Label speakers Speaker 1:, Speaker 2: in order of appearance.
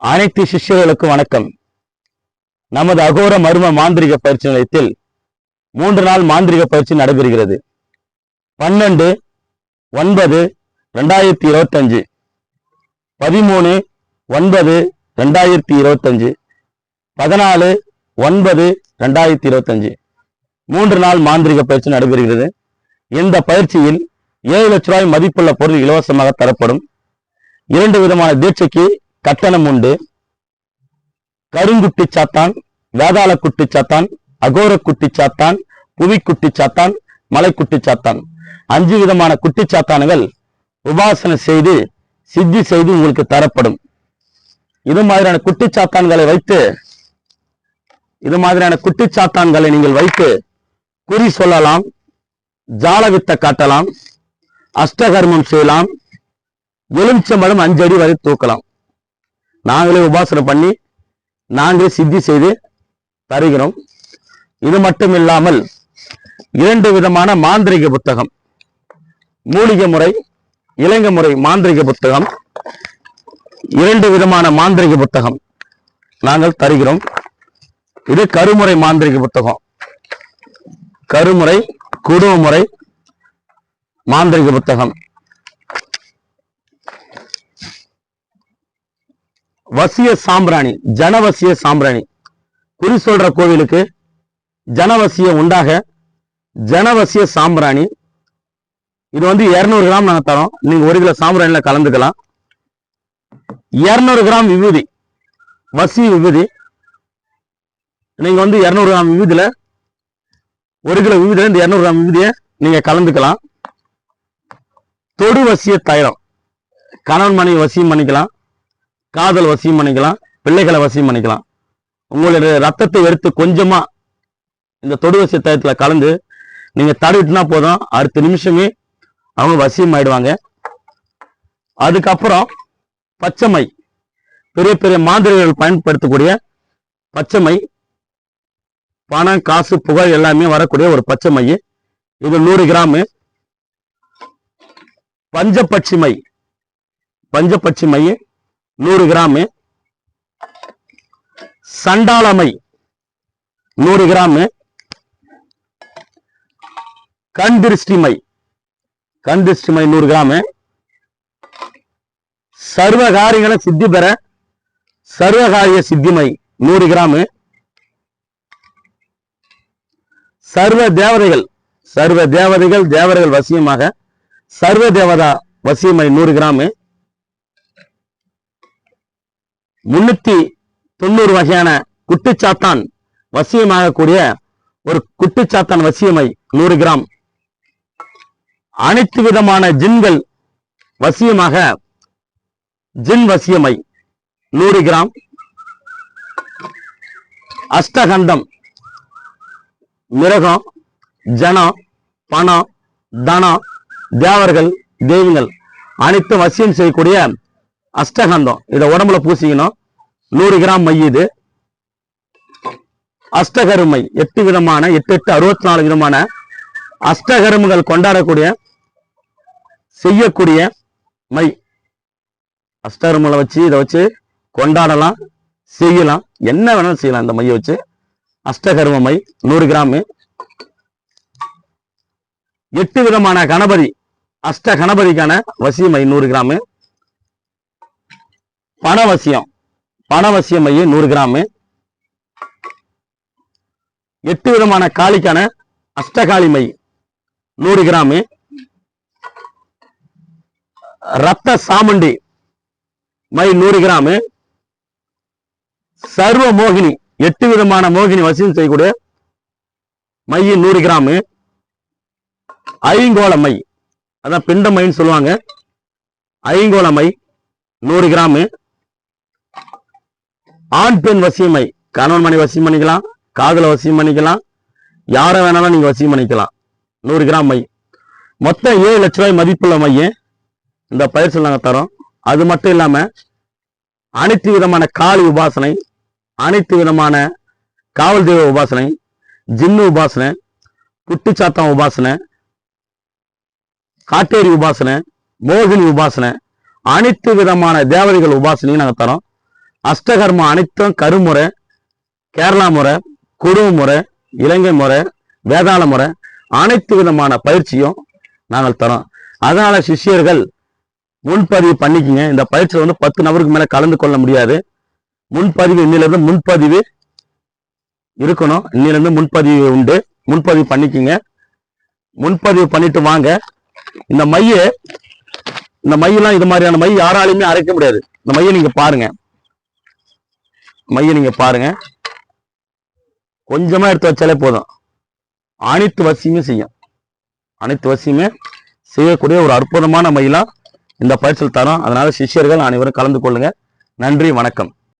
Speaker 1: அனைத்து சிஷ்யர்களுக்கும் வணக்கம். நமது அகோர மர்ம மாந்திரிக பயிற்சி நிலையத்தில் மூன்று நாள் மாந்திரிக பயிற்சி நடைபெறுகிறது. பன்னெண்டு ஒன்பது ரெண்டாயிரத்தி இருபத்தஞ்சு. பதிமூணு ஒன்பது ரெண்டாயிரத்தி இருபத்தஞ்சு. பதினாலு ஒன்பது ரெண்டாயிரத்தி இருபத்தஞ்சு. மூன்று நாள் மாந்திரிக பயிற்சி நடைபெறுகிறது. இந்த பயிற்சியில் ஏழு லட்ச ரூபாய் மதிப்புள்ள பொருள் இலவசமாக தரப்படும். இரண்டு விதமான தீட்சைக்கு கட்டணம் உண்டு. கருங்குட்டி சாத்தான் வேதாள குட்டி சாத்தான் அகோர குட்டி சாத்தான் புவி குட்டி சாத்தான் மலைக்குட்டி சாத்தான். அஞ்சு விதமான குட்டி சாத்தானுகள் உபாசனை செய்து சித்தி செய்து உங்களுக்கு தரப்படும். இது மாதிரியான குட்டி சாத்தான்களை வைத்து இது மாதிரியான குட்டி சாத்தான்களை நீங்கள் வைத்து குறி சொல்லலாம் ஜாலவித்தை காட்டலாம் அஷ்டகர்மம் செய்யலாம் எலுமிச்சம்பழம் அஞ்சடி வரை தூக்கலாம். நாங்களே உபாசனை பண்ணி நாங்களே சித்தி செய்து தருகிறோம். இது மட்டும் இல்லாமல் இரண்டு விதமான மாந்திரிக புத்தகம். மூலிகை முறை இலங்கை முறை மாந்திரிக புத்தகம். இரண்டு விதமான மாந்திரிக புத்தகம் நாங்கள் தருகிறோம். இது கருமுறை மாந்திரிக புத்தகம். கருமுறை குடும்ப முறை மாந்திரிக புத்தகம். வசிய சாம்பிராணி ஜனவசிய சாம்பிராணி. குறி சொல்ற கோவிலுக்கு ஜனவசியம் உண்டாக ஜனவசிய சாம்பிராணி. இது வந்து 200 கிராம் நாங்க தரோம். நீங்க ஒரு கிலோ சாம்பிராணில கலந்துக்கலாம். 200 கிராம் விபூதி வசி விபூதி. நீங்க வந்து 200 கிராம் விபூதியில ஒரு கிலோ விபூதியில இந்த 200 கிராம் விபூதியை நீங்க கலந்துக்கலாம். தொடு வசிய தைலம் கணவன் மனைவி வசியம் பண்ணிக்கலாம். காதல் வசியம் பண்ணிக்கலாம் பிள்ளைகளை வசியம் பண்ணிக்கலாம். உங்களுடைய ரத்தத்தை எடுத்து கொஞ்சமா இந்த தொடு வசிய கலந்து நீங்க தடவிட்டுனா போதும். அடுத்த நிமிஷமே அவங்க வசியம் ஆயிடுவாங்க. அதுக்கப்புறம் பச்சைமை பெரிய பெரிய மாந்திரிகள் பயன்படுத்தக்கூடிய பச்சைமை பணம் காசு புகழ் எல்லாமே வரக்கூடிய ஒரு பச்சை மை. இது நூறு கிராமு. பஞ்சபட்சிமை மை பஞ்சப்பட்சி மை நூறு கிராமு சண்டாளமை. நூறு கிராமு கண் திருஷ்டி கண் நூறு கிராமு. சர்வ காரியங்களை சித்தி பெற சர்வகாரிய சித்திமை நூறு கிராமு. சர்வ தேவதைகள் சர்வ தேவதைகள் தேவர்கள் வசியமாக சர்வ தேவதா வசியமை நூறு கிராமு. முன்னூத்தி தொண்ணூறு வகையான குட்டிச்சாத்தான் வசியமாகக்கூடிய ஒரு குட்டுச்சாத்தான் வசியமை நூறு கிராம். அனைத்து விதமான ஜின்கள் வசியமாக ஜின் வசியமை நூறு கிராம். அஷ்டகந்தம் மிருகம் ஜனம் பணம் தனம் தேவர்கள் தெய்வங்கள் அனைத்து வசியம் செய்யக்கூடிய அஷ்டகந்தம். இதை உடம்புல பூசிக்கணும். நூறு கிராம் மை இது. அஷ்டகருமை எட்டு விதமான எட்டு எட்டு அறுபத்தி நாலு விதமான அஷ்டகருமுகள் கொண்டாடக்கூடிய செய்யக்கூடிய மை. அஷ்டகருமலை வச்சு இதை வச்சு கொண்டாடலாம் செய்யலாம். என்ன வேணாலும் செய்யலாம் இந்த மையை வச்சு. அஷ்டகரும மை நூறு கிராமு. எட்டு விதமான கணபதி அஷ்ட கணபதிக்கான வசியமை நூறு கிராமு. பணவசியம். பணவசியம் மையம் நூறு கிராமு. எட்டு விதமான காளிக்கான அஷ்டகாளி மை. நூறு கிராமு. ரத்த சாமுண்டி மை நூறு கிராமு. சர்வ மோகினி எட்டு விதமான மோகினி வசியம் செய்யக்கூடிய மை நூறு கிராமு. ஐங்கோள மை. அதான் பிண்ட மைன்னு சொல்லுவாங்க. ஐங்கோள மை நூறு கிராமு. ஆண் பெண் வசியமை. கணவன் மணி வசியம் பண்ணிக்கலாம். காதல வசியம் பண்ணிக்கலாம். யாரை வேணாலும் நீங்க வசியம் பண்ணிக்கலாம். நூறு கிராம் மை. மொத்தம் ஏழு லட்ச ரூபாய் மதிப்புள்ள மையம் இந்த பயிற்சியில் நாங்கள் தரோம். அது மட்டும் இல்லாம அனைத்து விதமான காளி உபாசனை அனைத்து விதமான காவல் தெய்வ உபாசனை ஜின்னு உபாசனை குட்டிச்சாத்தம் உபாசனை காட்டேரி உபாசனை மோகினி உபாசனை அனைத்து விதமான தேவதைகள் உபாசனையும் நாங்கள் தரோம். அஷ்டகர்மம் அனைத்தும் கருமுறை கேரளா முறை குருவு முறை இலங்கை முறை வேதாள முறை அனைத்து விதமான பயிற்சியும் நாங்கள் தரோம். அதனால சிஷ்யர்கள் முன்பதிவு பண்ணிக்கிங்க. இந்த பயிற்சியில் வந்து பத்து நபருக்கு மேலே கலந்து கொள்ள முடியாது. முன்பதிவு இன்னிலிருந்து முன்பதிவு இருக்கணும். இன்னிலிருந்து முன்பதிவு உண்டு. முன்பதிவு பண்ணிக்கிங்க. முன்பதிவு பண்ணிட்டு வாங்க. இந்த மைய இந்த மையெல்லாம் இது மாதிரியான மை யாராலையுமே அரைக்க முடியாது. இந்த மையை நீங்க பாருங்க. மைய நீங்க பாருங்க. கொஞ்சமா எடுத்து வச்சாலே போதும். அனைத்து வசியுமே செய்யும். அனைத்து வசியுமே செய்யக்கூடிய ஒரு அற்புதமான மயிலா இந்த பயிற்சியில் தரோம். அதனால சிஷ்யர்கள் அனைவரும் கலந்து கொள்ளுங்க. நன்றி வணக்கம்.